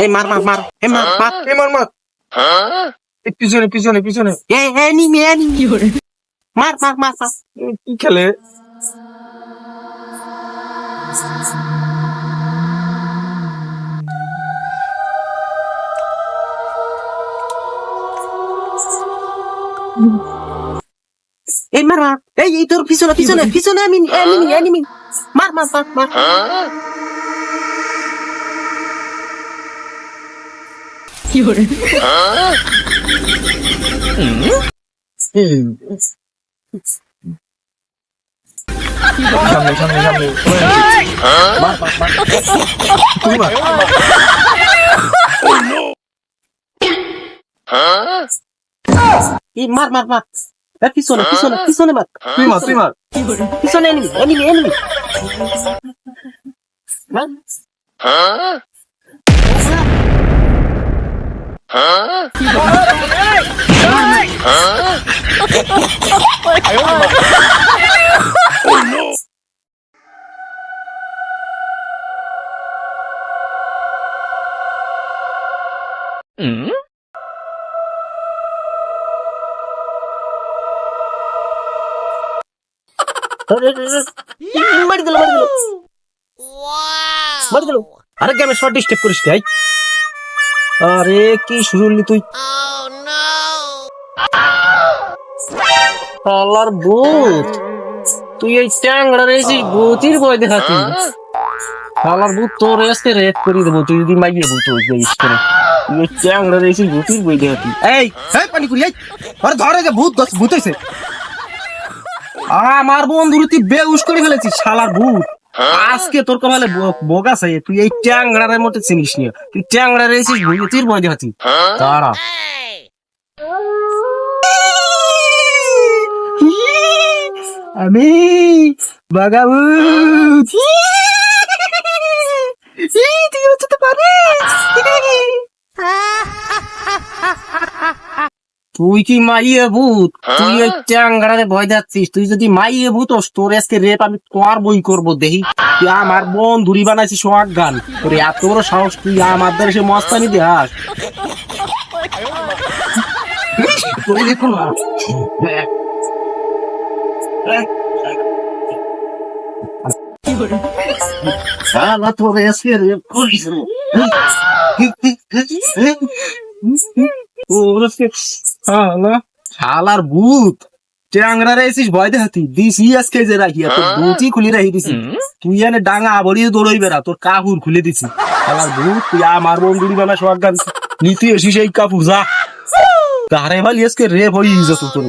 এই মার মার মার এই মার মার এ মার মার এই পিছনে পিছনে পিছনে এই এনিমি এনিমি মার মার মার মার এ কি খেলে এই মার মার এই তোর পিছনে পিছনে পিছনে এনিমি এনিমি এনিমি মার মার মার মার সামনে সামনে সামনে মার মার মার পিছনে পিছনে পিছনে মার তুই মার তুই মার পিছনে এনিমি এনিমি এনিমি মার মারি দিল মারি দিল মারি দিল আরে গেমে শর্ট ডিস্টার্ব করিস তাই আরে, কি শুরু হলি তুই? আল্লাহর ভূত। তুই এই ট্যাংরা রেছিস ভূতির বই দেখাতি। আল্লাহর ভূত তোর এসে রেপ করে দেবো, তুই যদি মাইয়ে ভূত হয়ে যাইস করে। তুই এই ট্যাংরা রেছিস ভূতির বই দেখাতি। এই এই পানি করি এই। আরে ধরে যে ভূত ভূত হয়েছে আমার বন্ধুর তুই বেউস করে ফেলেছিস, শালার ভূত। আজকে তোর কপালে বোগা আছে তুই এই ট্যাংরার মতো চিনিস নি? তুই ট্যাংরা ভুলে তুই বই দেখাতি তারা আমি বাগাবুত তুই কি মাইয়ে ভূত? তুই ওই ট্যাংরারে ভয় যাচ্ছিস। তুই যদি মাইয়ে ভূত হোস, তোর আজকে রেপ আমি তোর বই করব দেখি? তুই আমার বোন ধুরি বানাইছিস সোহাগ গান। তোর এত বড় সাহস তুই আমার দ্বারা সে মস্তানি দেহাস তুই দেখুন শালার ভূত। ট্যাংরা রেছিস ভয় দেখাতি। দিছি আজকে যে রাখি তোর বুটি খুলে রাখি দিছি। তুই এনে ডাঙা আবড়িয়ে দৌড়াই বেড়া তোর কাপুর খুলে দিছি। শালার ভূত তুই আমার বন্ধুরি বানা সব গান। নিতে এসিস এই কাপুর যা। তারে ভালি আজকে রেপ হয়ে যেত তোর।